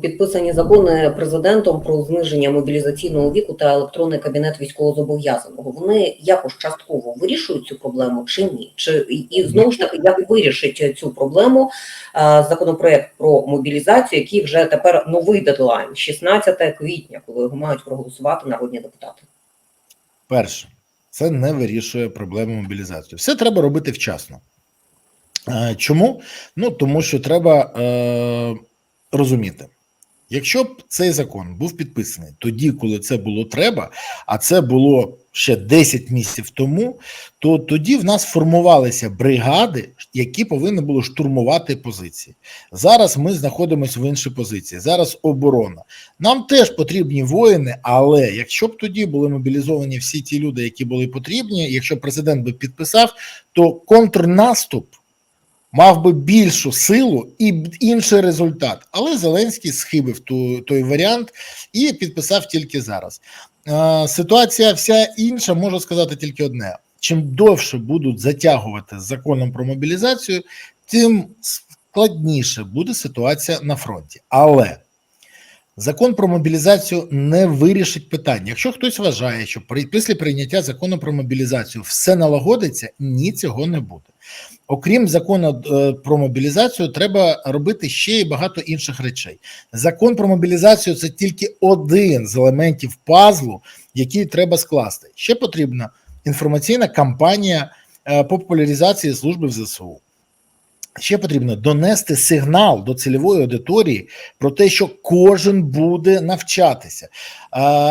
підписані закони президентом про зниження мобілізаційного віку та електронний кабінет військовозобов'язаного. Вони якось частково вирішують цю проблему чи ні? Чи і- знову ж таки як вирішить цю проблему е, законопроект про мобілізацію, який вже тепер новий дедлайн, 16 квітня, коли його мають проголосувати народні депутати? Перше, це не вирішує проблему мобілізації. Все треба робити вчасно. Е, Чому? Ну тому що треба е, розуміти, якщо б цей закон був підписаний тоді, коли це було треба, а це було ще 10 місяців тому, то тоді в нас формувалися бригади, які повинні були штурмувати позиції. Зараз ми знаходимося в іншій позиції. Зараз оборона. Нам теж потрібні воїни, але якщо б тоді були мобілізовані всі ті люди, які були потрібні, якщо президент би підписав, то контрнаступ мав би більшу силу і інший результат. Але Зеленський схибив ту, той варіант і підписав тільки зараз. Е, ситуація вся інша, можу сказати тільки одне: чим довше будуть затягувати з законом про мобілізацію, тим складніше буде ситуація на фронті. Але закон про мобілізацію не вирішить питання. Якщо хтось вважає, що при після прийняття закону про мобілізацію все налагодиться, ні, цього не буде. Окрім закону е, про мобілізацію, треба робити ще й багато інших речей. Закон про мобілізацію це тільки один з елементів пазлу, який треба скласти. Ще потрібна інформаційна кампанія е, по популяризації служби в ЗСУ. Ще потрібно донести сигнал до цільової аудиторії про те, що кожен буде навчатися, е,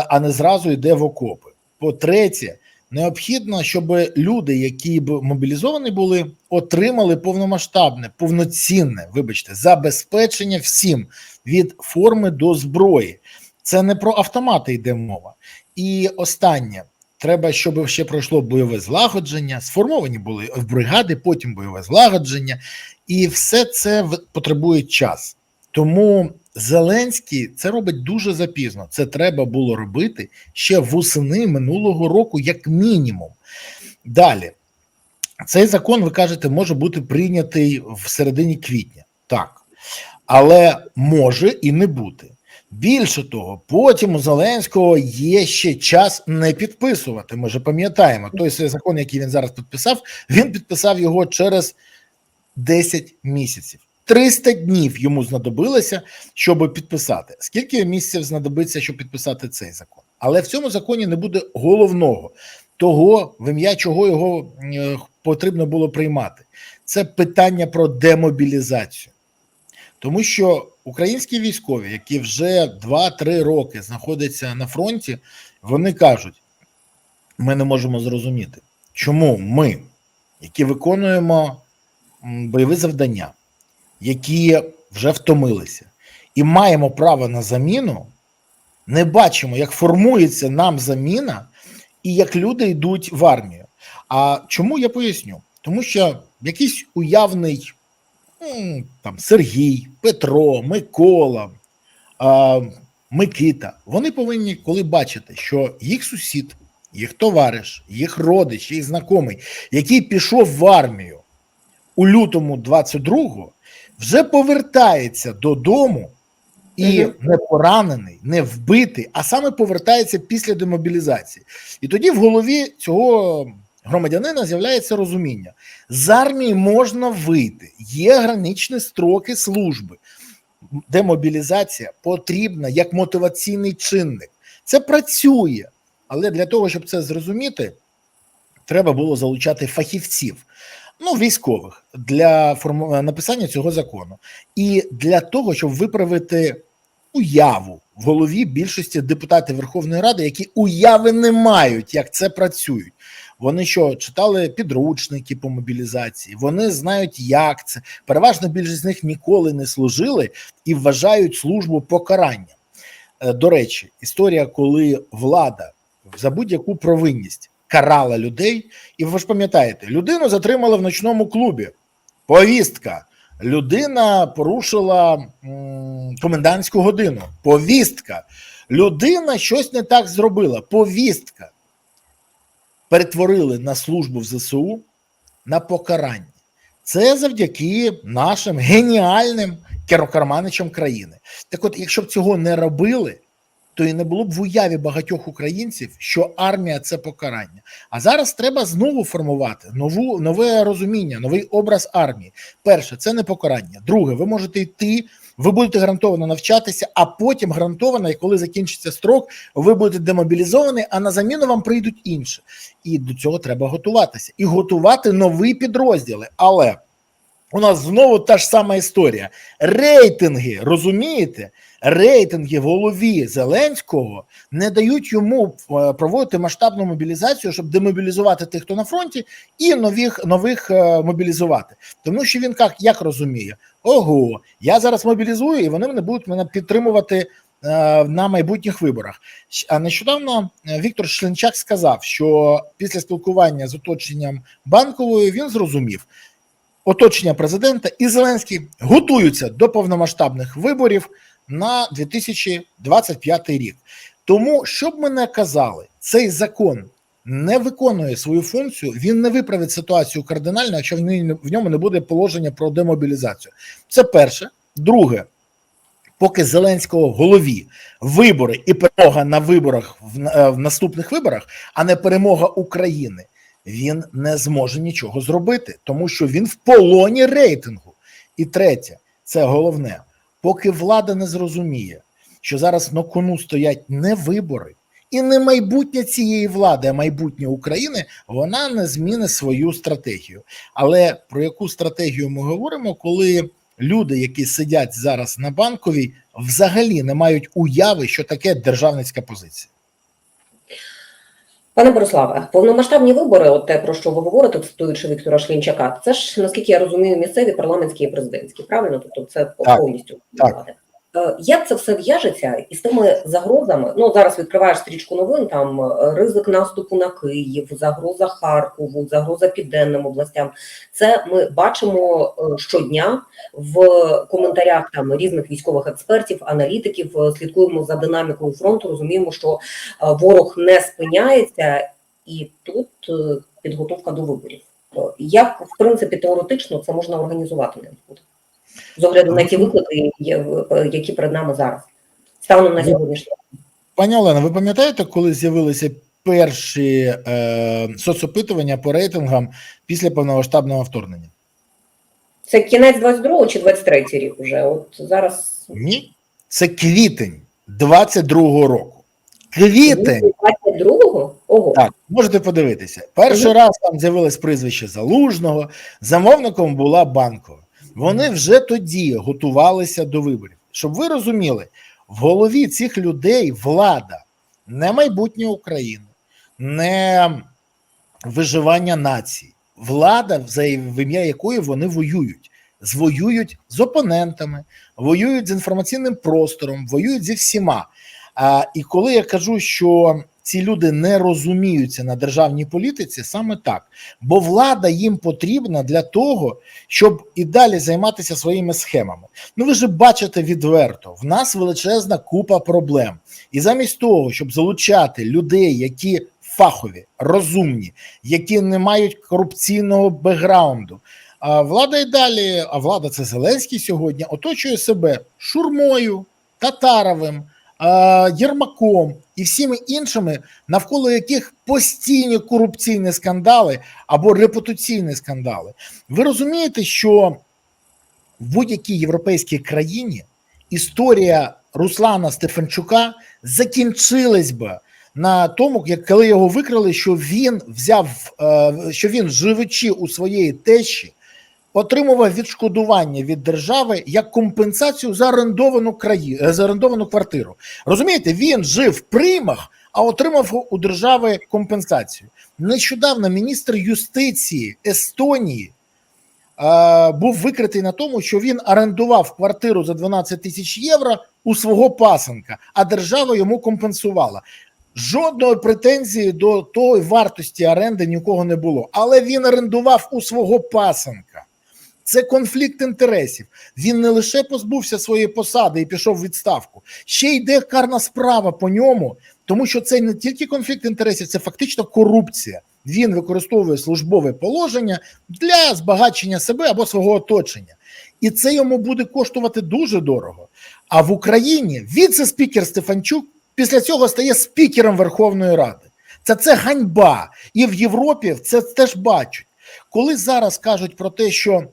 а не зразу йде в окопи. По-третє, необхідно, щоб люди, які б мобілізовані були, отримали повномасштабне, повноцінне, вибачте, забезпечення всім від форми до зброї. Це не про автомати йде мова. І останнє. Треба, щоб ще пройшло бойове злагодження, сформовані були в бригади, потім бойове злагодження, і все це потребує час. Тому Зеленський це робить дуже запізно. Це треба було робити ще восени минулого року, як мінімум. Далі, цей закон, ви кажете, може бути прийнятий в середині квітня. Так, але може і не бути. Більше того, потім у Зеленського є ще час не підписувати. Ми ж пам'ятаємо той закон, який він зараз підписав, він підписав його через 10 місяців. 300 днів йому знадобилося, щоб підписати. Скільки місяців знадобиться, щоб підписати цей закон? Але в цьому законі не буде головного того, в ім'я чого його е, потрібно було приймати. Це питання про демобілізацію. Тому що українські військові, які вже 2-3 роки знаходяться на фронті, вони кажуть: ми не можемо зрозуміти, чому ми, які виконуємо бойові завдання, які вже втомилися, і маємо право на заміну, не бачимо, як формується нам заміна і як люди йдуть в армію. А чому я поясню? Тому що якийсь уявний там Сергій, Петро, Микола, Микита, вони повинні, коли бачити, що їх сусід, їх товариш, їх родич, їх знайомий, який пішов в армію у лютому 22-го, вже повертається додому і не поранений, не вбитий, а саме повертається після демобілізації. І тоді в голові цього громадянина з'являється розуміння: з армії можна вийти, є граничні строки служби. Демобілізація потрібна як мотиваційний чинник. Це працює, але для того, щоб це зрозуміти, треба було залучати фахівців, ну військових для форму... написання цього закону, і для того, щоб виправити уяву в голові більшості депутатів Верховної Ради, які уяви не мають, як це працюють. Вони що читали підручники по мобілізації, вони знають, як це. Переважна більшість з них ніколи не служили і вважають службу покаранням. Е, До речі, історія, коли влада за будь-яку провинність карала людей, і ви ж пам'ятаєте, людину затримали в ночному клубі. Повістка. Людина порушила комендантську годину. Повістка. Людина щось не так зробила. Повістка. Перетворили на службу в ЗСУ на покарання. Це завдяки нашим геніальним керокарманичем країни. Так, от, якщо б цього не робили, то і не було б в уяві багатьох українців, що армія це покарання. А зараз треба знову формувати нову нове розуміння, новий образ армії. Перше, це не покарання. Друге, ви можете йти. Ви будете гарантовано навчатися, а потім гарантовано, і коли закінчиться строк, ви будете демобілізовані, а на заміну вам прийдуть інші. І до цього треба готуватися і готувати нові підрозділи. Але у нас знову та ж сама історія. Рейтинги, розумієте? Рейтинги в голові Зеленського не дають йому е, проводити масштабну мобілізацію, щоб демобілізувати тих, хто на фронті, і нових нових е, мобілізувати. Тому що він як, як розуміє: ого, я зараз мобілізую, і вони мене будуть мене підтримувати е, на майбутніх виборах. А нещодавно Віктор Шленчак сказав, що після спілкування з оточенням банковою він зрозумів, оточення президента і Зеленський готуються до повномасштабних виборів на 2025 рік. Тому, щоб ми не казали, цей закон не виконує свою функцію, він не виправить ситуацію кардинально, якщо в ньому не буде положення про демобілізацію. Це перше. Друге, поки Зеленського голові вибори і перемога на виборах в, в наступних виборах, а не перемога України, він не зможе нічого зробити, тому що він в полоні рейтингу. І третє, це головне, поки влада не зрозуміє, що зараз на кону стоять не вибори і не майбутнє цієї влади, а майбутнє України, вона не зміни свою стратегію. Але про яку стратегію ми говоримо, коли люди, які сидять зараз на банковій, взагалі не мають уяви, що таке державницька позиція? Пане Бориславе, повномасштабні вибори, от те, про що ви говорите, цитуючи Віктора Шлінчака, це ж, наскільки я розумію, місцеві парламентські і президентські, правильно? Тобто це Так, повністю так. Е, Як це все в'яжеться із тими загрозами? Ну зараз відкриваєш стрічку новин. Там е, ризик наступу на Київ, загроза Харкову, загроза південним областям. Це ми бачимо е, щодня в коментарях там різних військових експертів, аналітиків. Слідкуємо за динамікою фронту. Розуміємо, що ворог не спиняється, і тут підготовка до виборів. Як в принципі теоретично це можна організувати не буде? З огляду на ті виклики, е, які перед нами зараз, станом на Ну, сьогоднішній. Пані Олена, ви пам'ятаєте, коли з'явилися перші е, соцопитування по рейтингам після повномасштабного вторгнення? Це кінець 22-го чи 23 рік вже. От зараз Ні, це квітень 22-го року. Квітень. 22-го? Ого. Так, можете подивитися. Перший раз там з'явилось прізвище Залужного, замовником була банкова. Вони вже тоді готувалися до виборів. Щоб ви розуміли, в голові цих людей влада не майбутнє України, не виживання нації, влада, в ім'я якої вони воюють. Звоюють з опонентами, воюють з інформаційним простором, воюють зі всіма. А, і коли я кажу, що ці люди не розуміються на державній політиці, саме так. Бо влада їм потрібна для того, щоб і далі займатися своїми схемами. Ну ви ж бачите відверто, в нас величезна купа проблем. І замість того, щоб залучати людей, які фахові, розумні, які не мають корупційного бекграунду. А влада і далі, а влада це Зеленський сьогодні, оточує себе шурмою, татаровим, Єрмаком і всіми іншими, навколо яких постійні корупційні скандали або репутаційні скандали. Ви розумієте, що в будь-якій європейській країні історія Руслана Стефанчука закінчилась би на тому, як коли його викрили, що він взяв, е, що він живучи у своєї тещі, отримував відшкодування від держави як компенсацію за орендовану краї... е, за орендовану квартиру. Розумієте, він жив в приймах, а отримав у держави компенсацію. Нещодавно міністр юстиції Естонії е, був викритий на тому, що він орендував квартиру за 12 тисяч євро у свого пасенка, а держава йому компенсувала. Жодної претензії до тої вартості оренди нікого не було, але він орендував у свого пасенка. Це конфлікт інтересів. Він не лише позбувся своєї посади і пішов в відставку, ще йде карна справа по ньому, тому що це не тільки конфлікт інтересів, це фактично корупція. Він використовує службове положення для збагачення себе або свого оточення. і це йому буде коштувати дуже дорого. А в Україні віце-спікер Стефанчук після цього стає спікером Верховної Ради. Це це ганьба, і в Європі це теж бачать. Коли зараз кажуть про те, що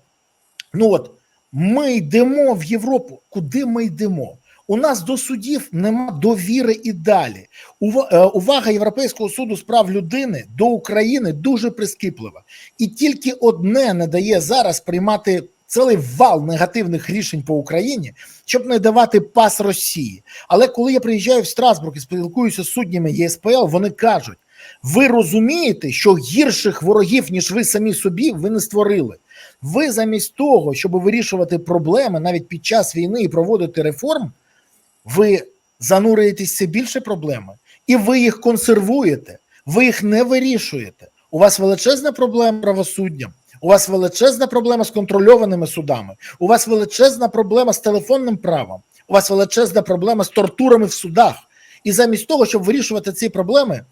ну от ми йдемо в Європу, куди ми йдемо? У нас до судів нема довіри і далі. Е, Увага Європейського суду з прав людини до України дуже прискіплива, і тільки одне не дає зараз приймати цілий вал негативних рішень по Україні, щоб не давати пас Росії. Але коли я приїжджаю в Страсбург і спілкуюся з суднями ЄСПЛ, вони кажуть: ви розумієте, що гірших ворогів, ніж ви самі собі, ви не створили. Ви замість того, щоб вирішувати проблеми навіть під час війни і проводити реформ, ви занурюєтесь все більше проблеми, і ви їх консервуєте, ви їх не вирішуєте. У вас величезна проблема правосуддям, у вас величезна проблема з контрольованими судами, у вас величезна проблема з телефонним правом, у вас величезна проблема з тортурами в судах. І замість того, щоб вирішувати ці проблеми,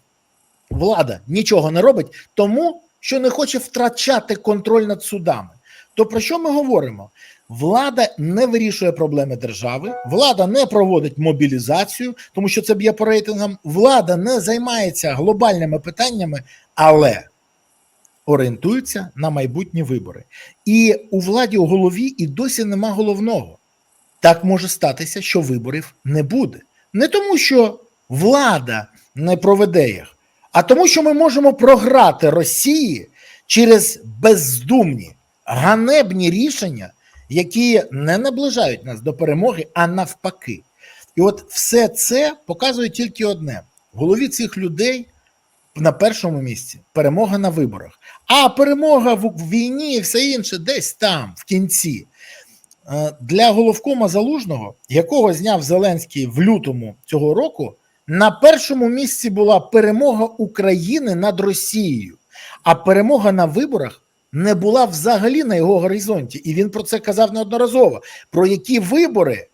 влада нічого не робить, тому що не хоче втрачати контроль над судами. То про що ми говоримо? Влада не вирішує проблеми держави, влада не проводить мобілізацію, тому що це б'є по рейтингам. Влада не займається глобальними питаннями, але орієнтується на майбутні вибори. І у владі у голові і досі нема головного. Так може статися, що виборів не буде. Не тому, що влада не проведе їх, а тому, що ми можемо програти Росії через бездумні, ганебні рішення, які не наближають нас до перемоги, а навпаки. І от все це показує тільки одне: в голові цих людей на першому місці перемога на виборах, а перемога в війні і все інше десь там, в кінці. Е, Для головкома залужного, якого зняв Зеленський в лютому цього року, на першому місці була перемога України над Росією, а перемога на виборах не була взагалі на його горизонті. І він про це казав неодноразово. Про які вибори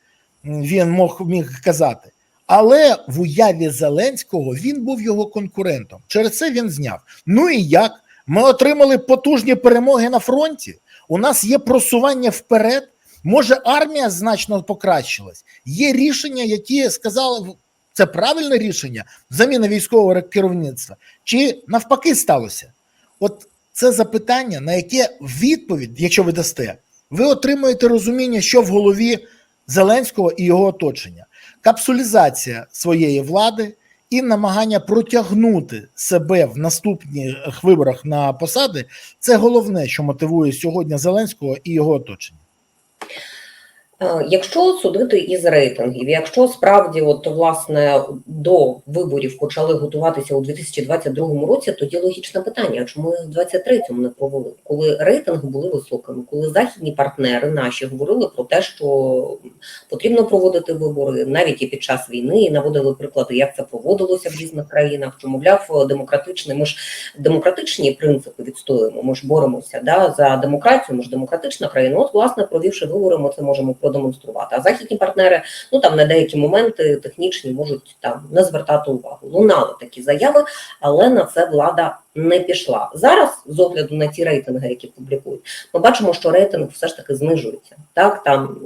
він мог міг казати. Але в уяві Зеленського він був його конкурентом. Через це він зняв. Ну і як? Ми отримали потужні перемоги на фронті. У нас є просування вперед. Може, армія значно покращилась. Є рішення, які сказали, це правильне рішення заміна військового керівництва, чи навпаки сталося? От це запитання, на яке відповідь, якщо ви дасте, ви отримуєте розуміння, що в голові Зеленського і його оточення. Капсулізація своєї влади і намагання протягнути себе в наступних виборах на посади це головне, що мотивує сьогодні Зеленського і його оточення. Е, Якщо судити із рейтингів, якщо справді, от власне до виборів почали готуватися у 2022 році, тоді логічне питання: чому їх в 2023 не провели? Коли рейтинги були високими, коли західні партнери наші говорили про те, що потрібно проводити вибори навіть і під час війни, і наводили приклади, як це проводилося в різних країнах, що мовляв, демократичний, ми ж демократичні принципи відстоюємо. Ми ж боремося да за демократію. Ми ж демократична країна. От, власне, провівши вибори, ми це можемо продемонструвати. А західні партнери, ну там на деякі моменти технічні можуть там не звертати увагу. Лунали такі заяви, але на це влада не пішла. Зараз, з огляду на ті рейтинги, які публікують, ми бачимо, що рейтинг все ж таки знижується. Так там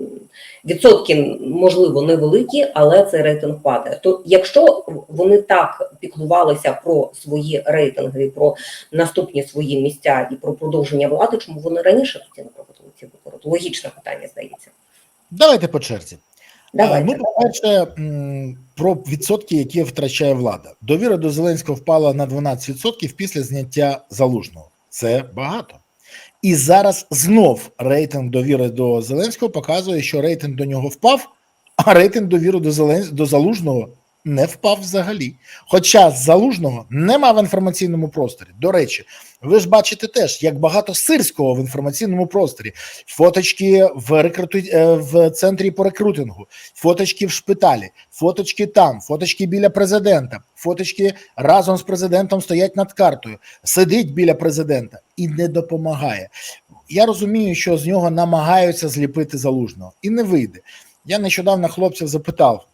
відсотки можливо невеликі, але цей рейтинг падає. То якщо вони так піклувалися про свої рейтинги, про наступні свої місця і про продовження влади, чому вони раніше тоді не проводили ці вибори? Логічне питання здається. Давайте по черзі. Давайте. Ну, по-перше, про відсотки, які втрачає влада. Довіра до Зеленського впала на 12% після зняття залужного. Це багато. І зараз знов рейтинг довіри до Зеленського показує, що рейтинг до нього впав, а рейтинг довіри до Зелен... до залужного не впав взагалі. Хоча залужного нема в інформаційному просторі. До речі, ви ж бачите теж, як багато сирського в інформаційному просторі. Фоточки в рекруту... е, в центрі по рекрутингу, фоточки в шпиталі, фоточки там, фоточки біля президента, фоточки разом з президентом стоять над картою, сидить біля президента і не допомагає. Я розумію, що з нього намагаються зліпити залужного, і не вийде. Я нещодавно хлопців запитав: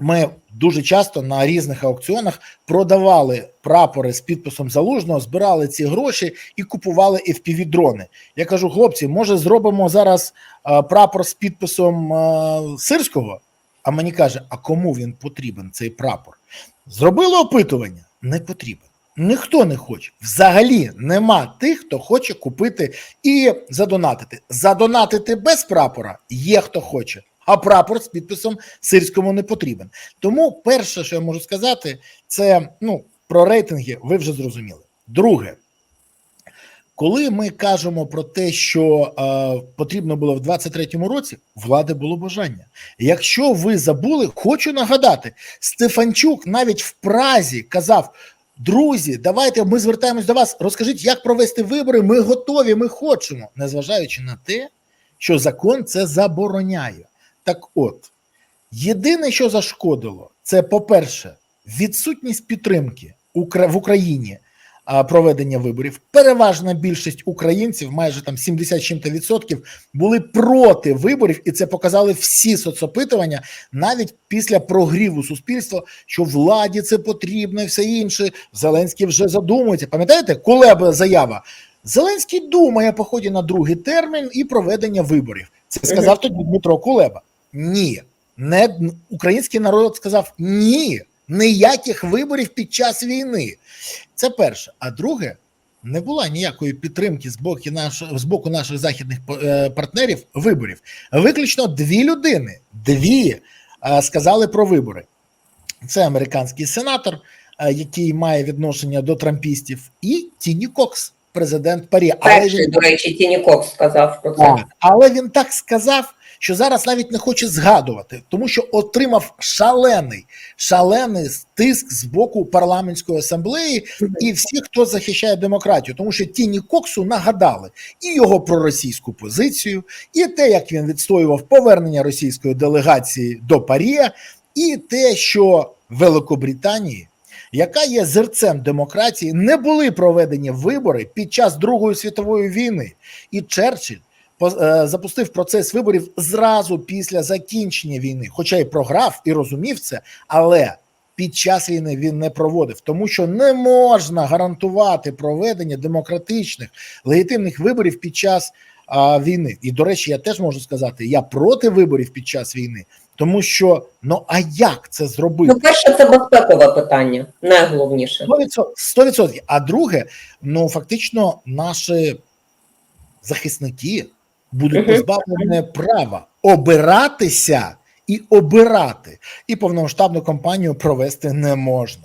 ми дуже часто на різних аукціонах продавали прапори з підписом залужного, збирали ці гроші і купували fpv дрони. Я кажу, хлопці, може зробимо зараз е, прапор з підписом е, сирського? А мені каже, а кому він потрібен цей прапор? Зробили опитування? Не потрібен. Ніхто не хоче. Взагалі нема тих, хто хоче купити і задонатити. Задонатити без прапора є хто хоче, а прапор з підписом сирському не потрібен. Тому перше, що я можу сказати, це ну про рейтинги. Ви вже зрозуміли. Друге, коли ми кажемо про те, що е, потрібно було в 23-му році, влади було бажання. Якщо ви забули, хочу нагадати, Стефанчук навіть в Празі казав: друзі, давайте ми звертаємось до вас. Розкажіть, як провести вибори. Ми готові, ми хочемо, незважаючи на те, що закон це забороняє. Так от, єдине, що зашкодило, це, по-перше, відсутність підтримки в Україні проведення виборів. Переважна більшість українців, майже там 70 чим-то відсотків, були проти виборів, і це показали всі соцопитування, навіть після прогріву суспільства, що владі це потрібно і все інше. Зеленський вже задумується. Пам'ятаєте, Кулеба заява? Зеленський думає по ході на другий термін і проведення виборів. Це сказав тоді Дмитро Кулеба. Ні, не український народ сказав ні, ніяких виборів під час війни. Це перше. А друге, не було ніякої підтримки з боку, наш, з боку наших західних е, партнерів виборів. Виключно дві людини, дві е, сказали про вибори. Це американський сенатор, е, який має відношення до трампістів, і Тіні Кокс, президент Парі. Але він- до речі, Тіні Кокс сказав про це. але він так сказав, що зараз навіть не хоче згадувати, тому що отримав шалений, шалений тиск з боку парламентської асамблеї і всіх, хто захищає демократію, тому що Тіні Коксу нагадали і його проросійську позицію, і те, як він відстоював повернення російської делегації до Парія, і те, що Великобританії. Яка є зерцем демократії, не були проведені вибори під час Другої світової війни, і Черчилль запустив процес виборів зразу після закінчення війни, хоча й програв і розумів це, але під час війни він не проводив, тому що не можна гарантувати проведення демократичних легітимних виборів під час а, війни. І до речі, я теж можу сказати, я проти виборів під час війни, тому що ну а як це зробити? Ну, перше, це безпекове питання, найголовніше. 100%, 100%. А друге, ну фактично, наші захисники будуть Мгм. позбавлені права обиратися і обирати, і повномасштабну кампанію провести не можна.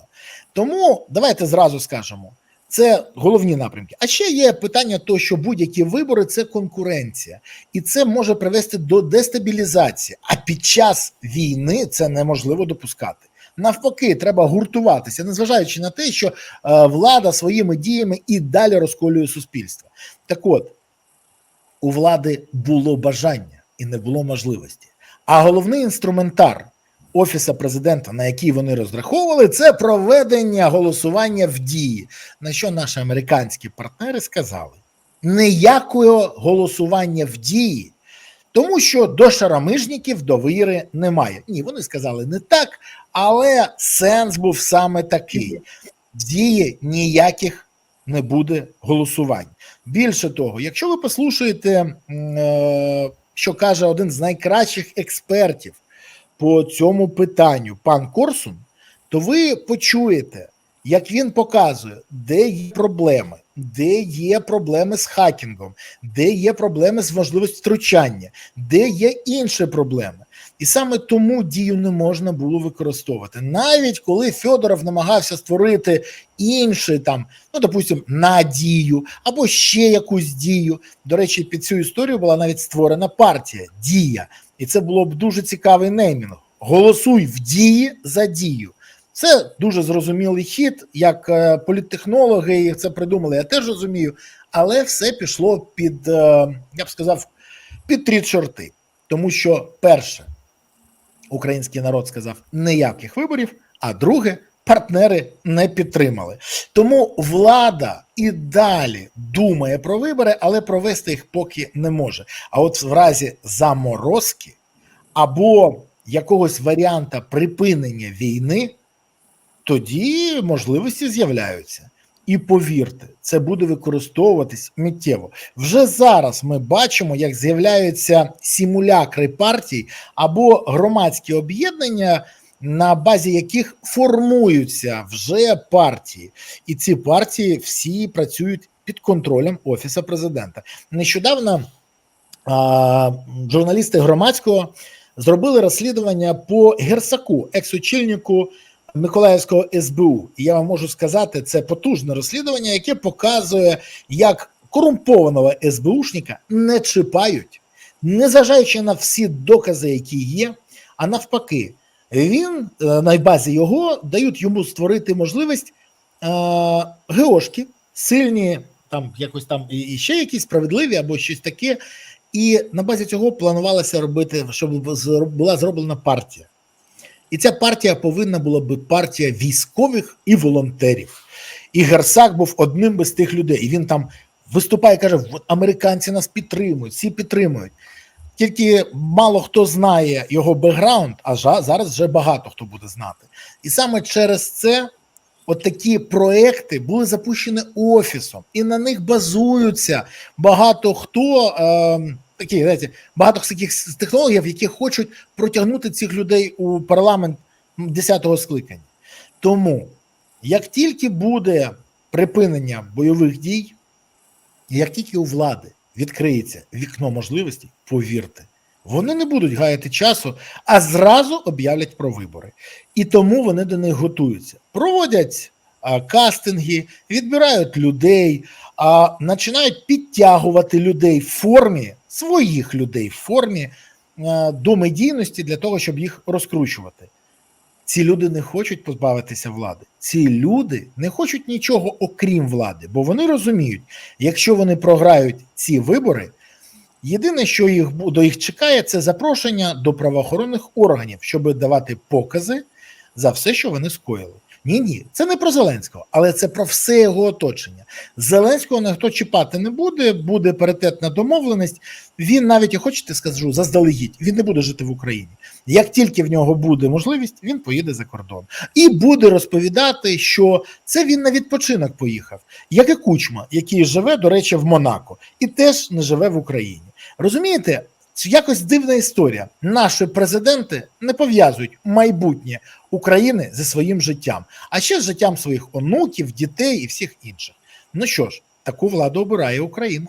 Тому давайте зразу скажемо. Це головні напрямки. А ще є питання, то що будь-які вибори це конкуренція, і це може привести до дестабілізації. А під час війни це неможливо допускати. Навпаки, треба гуртуватися, незважаючи на те, що е, влада своїми діями і далі розколює суспільство. Так от у влади було бажання і не було можливості. А головний інструментар офіса президента, на який вони розраховували, це проведення голосування в дії. На що наші американські партнери сказали: ніякого голосування в дії. Тому що до шарамижників довіри немає. Ні, вони сказали не так, але сенс був саме такий: дії ніяких не буде голосувань. Більше того, якщо ви послухаєте, е, що каже один з найкращих експертів по цьому питанню, пан Корсун, то ви почуєте, як він показує, де є проблеми, де є проблеми з хакінгом, де є проблеми з можливістю втручання, де є інші проблеми. І саме тому дію не можна було використовувати. Навіть коли Федоров намагався створити інший там, ну допустим, надію або ще якусь дію. До речі, під цю історію була навіть створена партія Дія, і це було б дуже цікавий неймінг. Голосуй в дії за дію. Це дуже зрозумілий хід, як е, політтехнологи це придумали, я теж розумію, але все пішло під, е, я б сказав, під тріт чорти. Тому що перше, український народ сказав ніяких виборів, а друге, партнери не підтримали. Тому влада і далі думає про вибори, але провести їх поки не може. А от в разі заморозки або якогось варіанта припинення війни, тоді можливості з'являються. І повірте, це буде використовуватись миттєво. Вже зараз ми бачимо, як з'являються симулякри партій або громадські об'єднання, на базі яких формуються вже партії, і ці партії всі працюють під контролем офісу президента. Нещодавно а, журналісти громадського зробили розслідування по Герсаку, екс-очільнику Миколаївського СБУ. І я вам можу сказати, це потужне розслідування, яке показує, як корумпованого СБУшника не чіпають, незважаючи на всі докази, які є. А навпаки, він е, на базі його дають йому створити можливість е, геошки, сильні, там якось там і ще якісь справедливі або щось таке. І на базі цього планувалося робити, щоб була зроблена партія. І ця партія повинна була бути партія військових і волонтерів. І Герсак був одним з тих людей. І він там виступає і каже: американці нас підтримують, всі підтримують. Тільки мало хто знає його бекграунд, а зараз вже багато хто буде знати. І саме через це от такі проекти були запущені офісом, і на них базуються багато хто. Е, такі, знаєте, багато таких технологів, які хочуть протягнути цих людей у парламент 10-го скликання. Тому, як тільки буде припинення бойових дій, як тільки у влади відкриється вікно можливостей, повірте, вони не будуть гаяти часу, а зразу об'являть про вибори. І тому вони до них готуються. Проводять кастинги, відбирають людей, а починають підтягувати людей в формі своїх людей в формі до медійності для того, щоб їх розкручувати. Ці люди не хочуть позбавитися влади. Ці люди не хочуть нічого окрім влади, бо вони розуміють, якщо вони програють ці вибори, єдине, що їх до їх чекає, це запрошення до правоохоронних органів, щоб давати покази за все, що вони скоїли. Ні, ні, це не про Зеленського, але це про все його оточення. Зеленського ніхто чіпати не буде, буде паритетна домовленість. Він навіть, і хочете скажу, заздалегідь, він не буде жити в Україні. Як тільки в нього буде можливість, він поїде за кордон і буде розповідати, що це він на відпочинок поїхав, як і Кучма, який живе, до речі, в Монако, і теж не живе в Україні. Розумієте, якось дивна історія. Наші президенти не пов'язують майбутнє України зі своїм життям, а ще з життям своїх онуків, дітей і всіх інших. Ну що ж, таку владу обирає Україна.